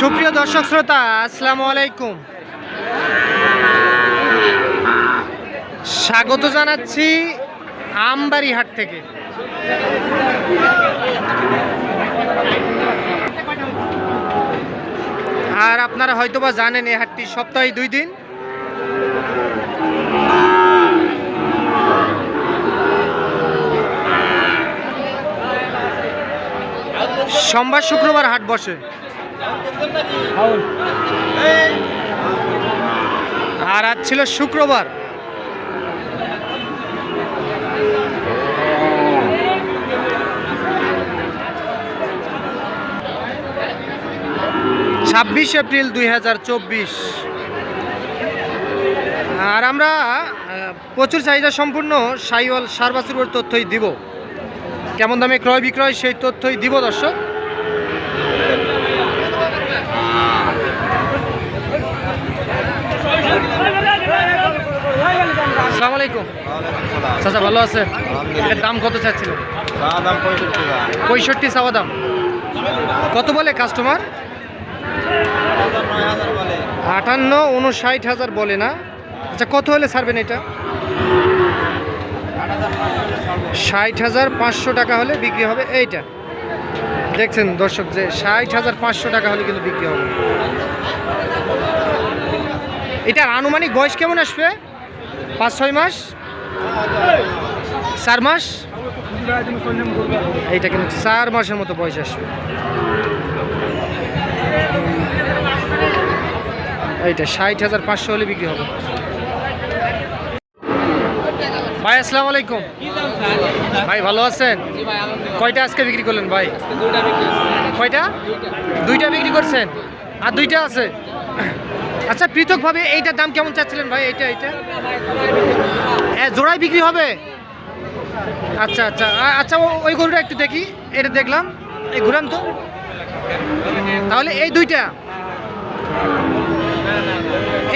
সুপ্রিয় দর্শক শ্রোতা, আসসালামু আলাইকুম। স্বাগত জানাচ্ছি আমবাড়ি হাট থেকে। আর আপনারা হয়তোবা জানেন, এই হাটটি সপ্তাহে দুই দিন। সোমবার শুক্রবার হাট বসে। আর আজ ছিল শুক্রবার। ছাব্বিশ এপ্রিল দু হাজার চব্বিশ। আর আমরা প্রচুর চাহিদা সম্পূর্ণ সাইওয়াল সারবাসুর তথ্যই দিব। কেমন দামে ক্রয় বিক্রয় সেই তথ্যই দিব দর্শক। আসসালামু আলাইকুম। চাচা ভালো আছে? এর দাম কত চাচ্ছিলেন পঁয়ষট্টি চাওয়া দাম। কত বলে কাস্টমার আটান্ন উনষাট হাজার বলে না? আচ্ছা কত হলে ছাড়বেন এটা? ষাট হাজার পাঁচশো টাকা হলে বিক্রি হবে এইটা। দেখছেন দর্শক যে ষাট হাজার পাঁচশো টাকা হলে কিন্তু বিক্রি হবে। এটার আনুমানিক বয়স কেমন আসবে? পাঁচ ছয় মাস? চার মাস? এইটা কিন্তু চার মাসের মতো বয়স আসবে। এইটা ষাট হাজার পাঁচশো হলে বিক্রি হবে। ভাই আসসালামু আলাইকুম। ভাই ভালো আছেন? কয়টা আজকে বিক্রি করলেন ভাই? কয়টা? দুইটা বিক্রি করছেন? আর দুইটা আছে? আচ্ছা পৃথকভাবে এইটার দাম কেমন চাচ্ছিলেন ভাই? এইটা এইটা? হ্যাঁ জোড়ায় বিক্রি হবে? আচ্ছা আচ্ছা। আচ্ছা ওই গরুটা একটু দেখি। এটা দেখলাম। এই ঘুরান তো। তাহলে এই দুইটা।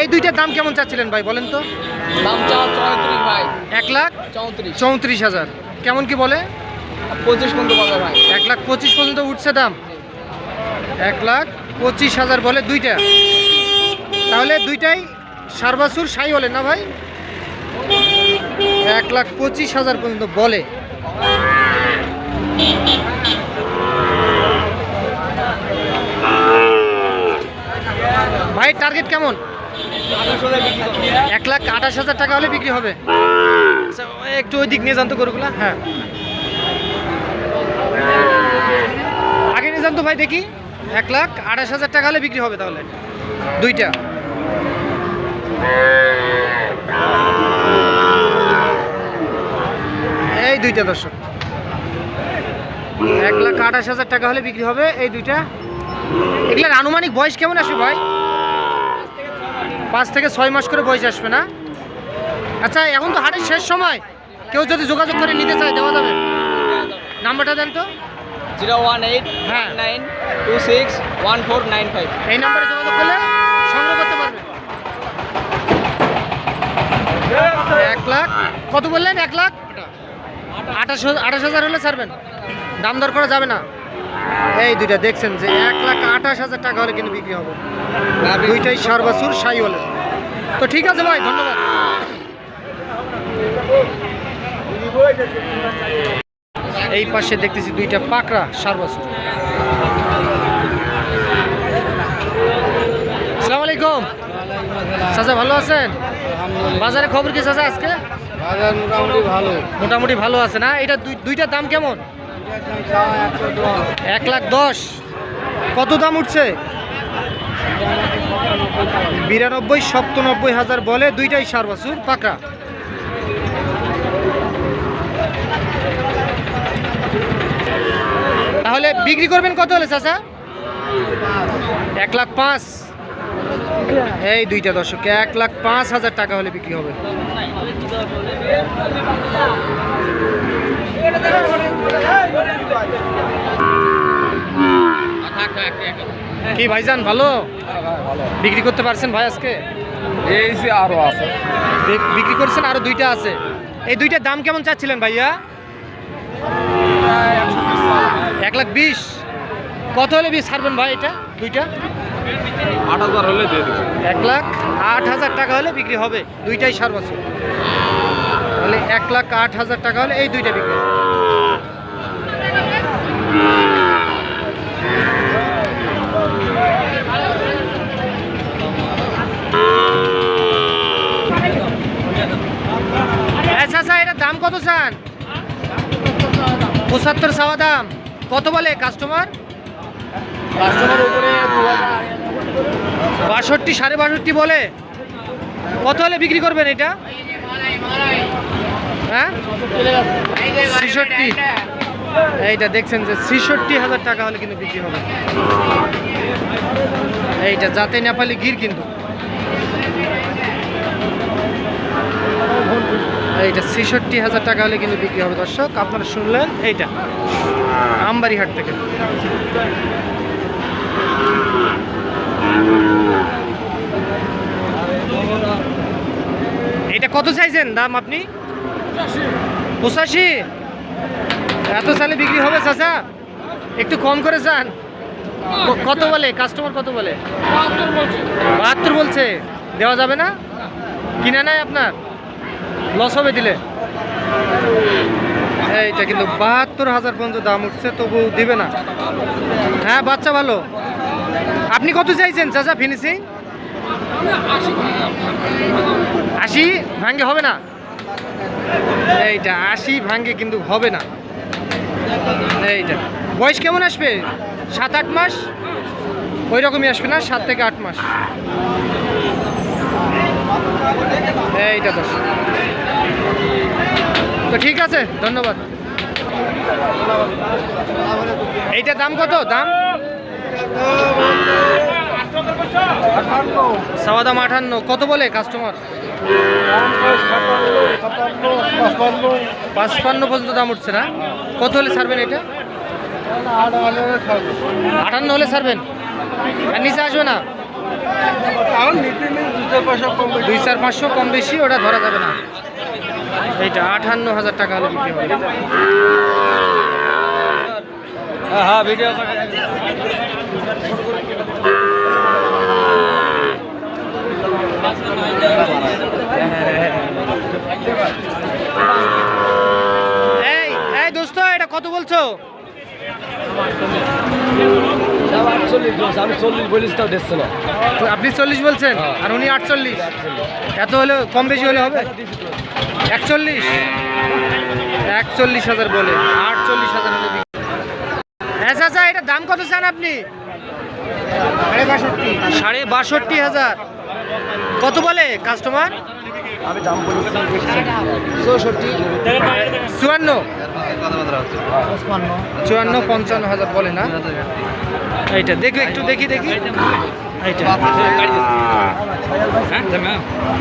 এই দুইটার দাম কেমন চাচ্ছিলেন ভাই বলেন তো? দাম চাও চৌত্রিশ ভাই। এক লাখ চৌত্রিশ। চৌত্রিশ হাজার। কেমন কি বলে? পঁচিশ পর্যন্ত পাবে ভাই। এক লাখ পঁচিশ পর্যন্ত উঠছে দাম। এক লাখ পঁচিশ হাজার বলে দুইটা। তাহলে দুইটাই সারবাসুর সাই হলে না ভাই? এক লাখ পঁচিশ হাজার পর্যন্ত বলে। ভাই টার্গেট কেমন? এক লাখ আঠাশ হাজার টাকা হলে বিক্রি হবে। আচ্ছা, একটু ওই দিক নিয়ে জানতো গরুগুলা। হ্যাঁ। আগে নিয়ে যান তো ভাই দেখি। এক লাখ আঠাশ হাজার টাকা হলে বিক্রি হবে তাহলে। দুইটা। এই দুইটা দর্শক। এক লাখ আঠাশ হাজার টাকা হলে বিক্রি হবে এই দুইটা। এগুলার আনুমানিক বয়স কেমন আসবে ভাই? পাঁচ থেকে ছয় মাস করে বয়স আসবে না? আচ্ছা এখন তো হাটের শেষ সময়। কেউ যদি যোগাযোগ করে নিতে চায় দেওয়া যাবে। নাম্বারটা দেন তো। জিরো ওয়ান এইট হ্যাঁ। Nine two six one four nine five. এই নাম্বারে যোগাযোগ করলে সংগ্রহ করতে পারবে এক লাখ কত বললেন? এক লাখ? আঠাশ আঠাশ হাজার হলে ছাড়বেন। দাম দর করা যাবে না। এই দুইটা দেখছেন যে এক লাখ আঠাশ হাজার টাকা হলে কিন্তু বিক্রি হবে। দুইটাই সারবাসুর সাই হলে তো ঠিক আছে ভাই, ধন্যবাদ। এই পাশে দেখতেছি দুইটা পাকড়া সারবাসুর। আসসালামু আলাইকুম। চাচা ভালো আছেন? বাজারে খবর কি চাচা আজকে? বাজার মোটামুটি ভালো। মোটামুটি ভালো আছে না? এটা দুই- দুইটার দাম কেমন? এক লাখ দশ। কত দাম উঠছে? বিরানব্বই, সপ্তানব্বই হাজার বলে দুইটাই সার বাছুর, পাকা। তাহলে বিক্রি করবেন কত হলে, চাচা? এক লাখ পাঁচ। এই দুইটা দর্শক, এক লাখ পাঁচ হাজার টাকা হলে বিক্রি হবে। কি ভাইজান, ভালো? বিক্রি করতে পারছেন ভাই আজকে? এই যে আরও আছে বিক্রি করছেন আরও দুইটা আছে। এই দুইটার দাম কেমন চাচ্ছিলেন ভাইয়া? এক লাখ বিশ। কত হলে বিশ ছাড়বেন ভাই এটা, দুইটা? আট হাজার হলে দিয়ে দেবো। এক লাখ আট হাজার টাকা হলে বিক্রি হবে দুইটাই সার বছর। তাহলে এক লাখ আট হাজার টাকা হলে এই দুইটা বিক্রি আচ্ছা আচ্ছা এটা দাম কত চান? পঁচাত্তর চাওয়া দাম। কত বলে কাস্টমার কাস্টমার বাষট্টি, সাড়ে বাষট্টি বলে? কত হলে বিক্রি করবেন এটা? হ্যাঁ? এইটা দেখছেন যে ছেষট্টি হাজার টাকা হলে কিন্তু বিক্রি হবে। এইটা যাতে নেপালি গির কিন্তু। এইটা ছেষট্টি হাজার টাকা হলে কিন্তু বিক্রি হবে দর্শক, আপনারা শুনলেন এইটা। আমবাড়ি হাট থেকে। এটা কত চাইছেন দাম আপনি? পঁচাশি। এত সালে বিক্রি হবে চাচা? একটু কম করে চান কত বলে? কাস্টমার কত বলে? বাহাত্তর বলছে। দেওয়া যাবে না? কিনে নাই আপনার? লস হবে দিলে। এইটা কিন্তু বাহাত্তর হাজার পর্যন্ত দাম উঠছে, তবু দিবে না। হ্যাঁ বাচ্চা ভালো। আপনি কত চাইছেন, চাচা ফিনিশিং আশি ভাঙ্গে হবে না? এইটা, আশি ভাঙ্গে কিন্তু হবে না। এইটা। বয়স কেমন আসবে? সাত, আট মাস? ওই রকমই আসবে না, সাত থেকে আট মাস? এইটা দশ তো ঠিক আছে, ধন্যবাদ। এইটা দাম কত? দাম? সাওয়া দাম আটান্ন কত বলে কাস্টমার পাঁচপান্ন পর্যন্ত দাম উঠছে না? কত হলে ছাড়বেন এটা? আটান্ন হলে ছাড়বেন? আর নিচে আসবে না? দুই চার পাঁচশো কম বেশি, ওটা ধরা যাবে না। এইটা আটান্ন হাজার টাকা হলে বিক্রি হবে। হ্যাঁ ভিডিও এই দোস্ত এটা কত বলছো? আপনি চল্লিশ বলছেন? আর উনি আটচল্লিশ। এত হলে কম বেশি হলে হবে? একচল্লিশ? একচল্লিশ হাজার বলে আটচল্লিশ হাজার হলে। হ্যাঁ চাচা এটা দাম কত চান আপনি? সাড়ে বাষট্টি। হাজার। কত বলে কাস্টমার আমি দাম বলেছি। চৌষট্টি। চুয়ান্ন। চুয়ান্ন পঞ্চান্ন হাজার বলে না? এইটা দেখি একটু দেখি দেখি। এইটা।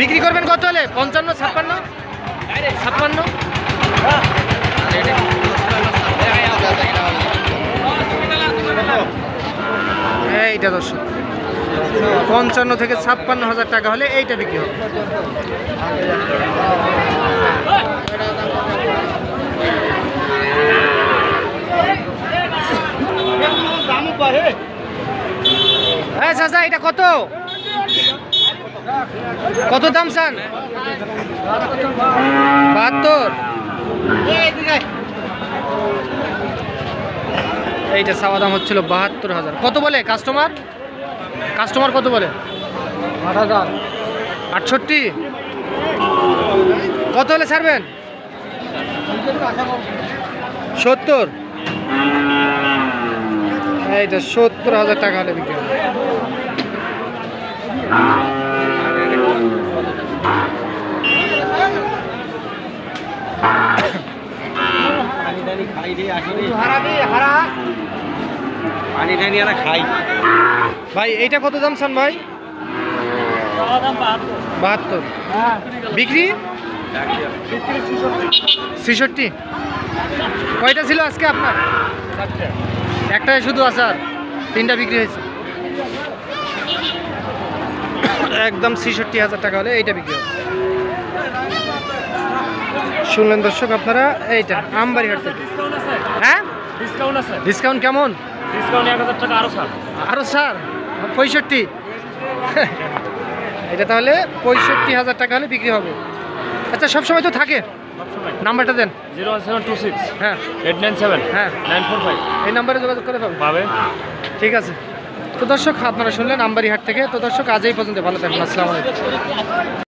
বিক্রি করবেন কত হলে? পঞ্চান্ন ছাপ্পান্ন? ছাপ্পান্ন? এইটা দর্শক, পঞ্চান্ন থেকে ছাপ্পান্ন হাজার টাকা হলে এইটা বিক্রি হবে। হ্যাঁ এটা কত? কত দাম চান বাহাত্তর। এইটা চাওয়া দাম হচ্ছিল বাহাত্তর হাজার। কত বলে কাস্টমার কাস্টমার কত বলে? আট হাজার। আটষট্টি? কত হলে ছাড়বেন? সত্তর? এইটা সত্তর হাজার টাকা হলে বিক্রি হবে। পানি টানি এরা খাই ভাই এইটা কত দাম চান ভাই? বাহাত্তর। বিক্রি? ছেষট্টি। কয়টা ছিল আজকে আপনার? একটাই শুধু আচার তিনটা বিক্রি হয়েছে। একদম ছেষট্টি হাজার টাকা হলে এইটা বিক্রি হবে। শুনলেন দর্শক আপনারা এইটা আমবাড়ি হাট থেকে হ্যাঁ? ডিসকাউন্ট আছে? ডিসকাউন্ট কেমন? ডিসকাউন্ট এক হাজার টাকা আরও ছাড়। আরও স্যার পঁয়ষট্টি? এটা তাহলে পঁয়ষট্টি হাজার টাকা হলে বিক্রি হবে। আচ্ছা সবসময় তো থাকে। নাম্বারটা দেন। Zero one seven two six. হ্যাঁ। Eight nine seven. হ্যাঁ। Nine four five. এই নাম্বারে যোগাযোগ করে পাবেন। পাবে। ঠিক আছে। তো দর্শক আপনারা শুনলেন আমবাড়ি হাট থেকে। তো দর্শক আজ এই পর্যন্ত। ভালো থাকবেন আসসালামু আলাইকুম।